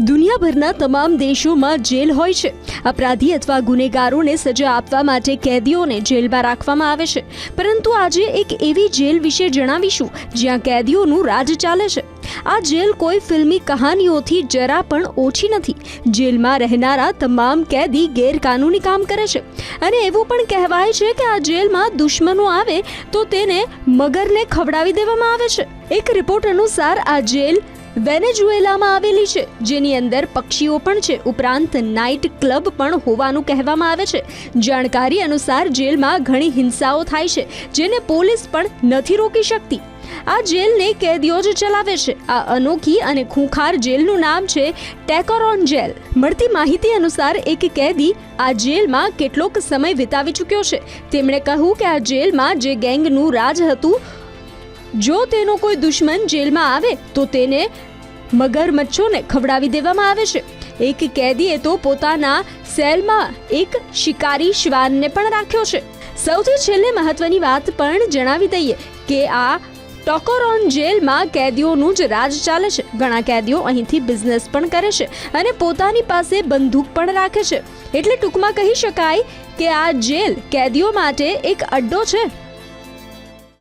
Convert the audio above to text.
દુનિયાભરના તમામ દેશોમાં જેલ હોય છે. અપરાધી અથવા ગુનેગારોને સજા આપવા માટે કેદીઓને જેલમાં રાખવામાં આવે છે. પરંતુ આજે એક એવી જેલ વિશે જણાવીશું, જ્યાં કેદીઓનું રાજ ચાલે છે. આ જેલ કોઈ ફિલ્મી કહાનીઓથી જરા પણ ઓછી નથી. જેલમાં રહેનારા તમામ કેદી ગેરકાનૂની કામ કરે છે. અને એવું પણ કહેવાય છે કે આ જેલમાં દુશ્મનો આવે તો તેને મગરને ખવડાવી દેવામાં આવે છે. એક રિપોર્ટ અનુસાર આ જેલ વેનેઝુએલામાં આવેલી છે, જેની અંદર પક્ષીઓ પણ છે. ઉપરાંત નાઇટ ક્લબ પણ હોવાનું કહેવામાં આવે છે. જાણકારી અનુસાર જેલમાં ઘણી હિંસાઓ થાય છે, જેને પોલીસ પણ નથી રોકી શકતી. આ જેલને કેદીઓ જ ચલાવે છે. આ અનોખી અને ખૂંખાર જેલનું નામ છે ટેકોરોન જેલ. મળતી માહિતી અનુસાર એક કેદી આ જેલમાં કેટલોક સમય વિતાવી ચૂક્યો છે. તેમણે કહ્યું કે આ જેલમાં જે ગેંગનું રાજ હતું જો તેનો કોઈ દુશ્મન જેલમાં આવે, તો તેને મગરમચ્છોને ખવડાવી દેવામાં આવે છે. એક કેદીએ તો પોતાના સેલમાં એક શિકારી શ્વાનને પણ રાખ્યો છે. સૌથી છેલ્લે મહત્વની વાત પણ જણાવી દઈએ કે આ ટોકોરોન જેલમાં કેદીઓનું જ રાજ ચાલે છે. ઘણા કેદીઓ અહીંથી બિઝનેસ પણ કરે છે અને પોતાની પાસે બંદૂક પણ રાખે છે. એટલે ટૂંકમાં કહી શકાય કે આ જેલ કેદીઓ માટે એક અડ્ડો છે.